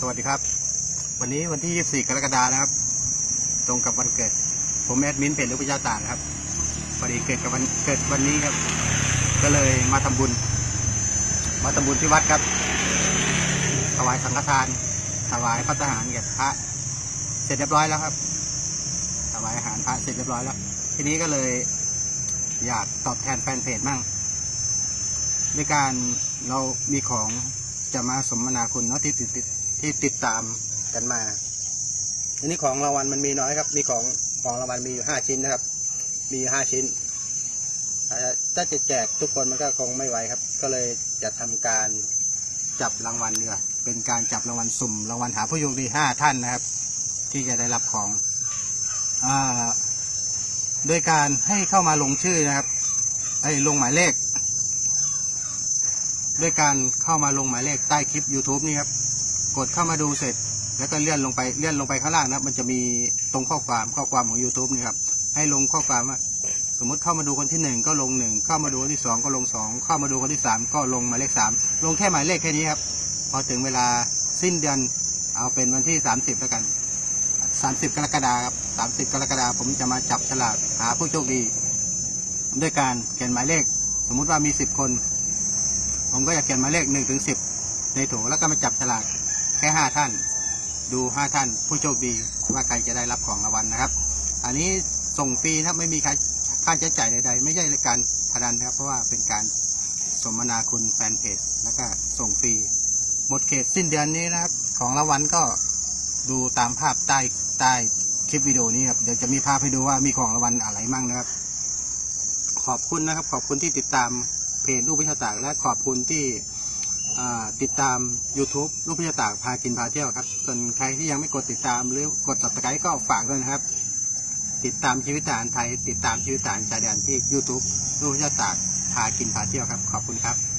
สวัสดีครับ วันนี้วันที่ 24 กรกฎาคมนะครับ ตรงกับวันเกิด ผมแอดมินเพจลูกพระเจ้าตานะครับพอดีเกิดกับวันเกิดวันนี้ครับ ก็เลยมาทำบุญ มาทำบุญที่วัดครับ ถวายสังฆทาน ถวายพระทหารแก่พระ เสร็จเรียบร้อยแล้วครับ ถวายอาหารพระเสร็จเรียบร้อยแล้ว ทีนี้ก็เลยอยากตอบแทนแฟนเพจมั่งด้วยการเรามีของจะมาสมนาคุณเนาะที่ติดติด ที่ติดตามกันมาทีนี้ของรางวัลมันมีน้อยครับ มีของของรางวัลมีอยู่ห้าชิ้นนะครับ มีห้าชิ้นถ้าจะแจกทุกคนมันก็คงไม่ไหวครับ ก็เลยจะทำการจับรางวัลเดียวาเป็นการจับรางวัลสุ่มรางวัลหาผู้โชคดีห้าท่านนะครับ ที่จะได้รับของอโดยการให้เข้ามาลงชื่อนะครับไอ้ลงหมายเลข ด้วยการเข้ามาลงหมายเลขใต้คลิป YouTube นี่ครับ กดเข้ามาดูเสร็จ แล้วก็เลื่อนลงไปเลื่อนลงไปข้างล่างนะมันจะมีตรงข้อความข้อความของ YouTube นี่ครับให้ลงข้อความว่าสมมติเข้ามาดูคนที่หนึ่งก็ลงหนึ่งเข้ามาดูคนที่สองก็ลงสองเข้ามาดูคนที่สามก็ลงหมายเลขสามลงแค่หมายเลขแค่นี้ครับ พอถึงเวลาสิ้นเดือนเอาเป็นวันที่ 30 แล้วกัน 30 กรกฎาคมครับ30 กรกฎาคมผมจะมาจับฉลากหาผู้โชคดี ด้วยการเขียนหมายเลข สมมุติว่ามี 10 คน ผมก็จะเขียนหมายเลข1ถึง10 ในโถแล้วก็มาจับฉลาก แค่5ท่าน ดู5ท่าน ผู้โชคดีว่าใครจะได้รับของรางวัลนะครับ อันนี้ส่งฟรีนะครับไม่มีค่าค่าใช้จ่ายใด ๆ ไม่ใช่รายการพนันนะครับ เพราะว่าเป็นการสมนาคุณแฟนเพจแล้วก็ส่งฟรีหมดเขตสิ้นเดือนนี้นะครับ ของรางวัลก็ดูตามภาพใต้ใต้คลิปวิดีโอนี้ครับเดี๋ยวจะมีภาพให้ดูว่ามีของรางวัลอะไรมั่งนะครับ ขอบคุณนะครับ ขอบคุณที่ติดตามเพจลูกพิชาตากและขอบคุณที่ ติดตาม YouTube ลูกพิจตากพากินพาเที่ยวครับ ส่วนใครที่ยังไม่กดติดตามหรือกด subscribe ก็ฝากด้วยนะครับ ติดตามชีวิตทหารไทย ติดตามชีวิตทหารชายแดนที่ YouTube ลูกพิจตากพากินพาเที่ยวครับ ขอบคุณครับ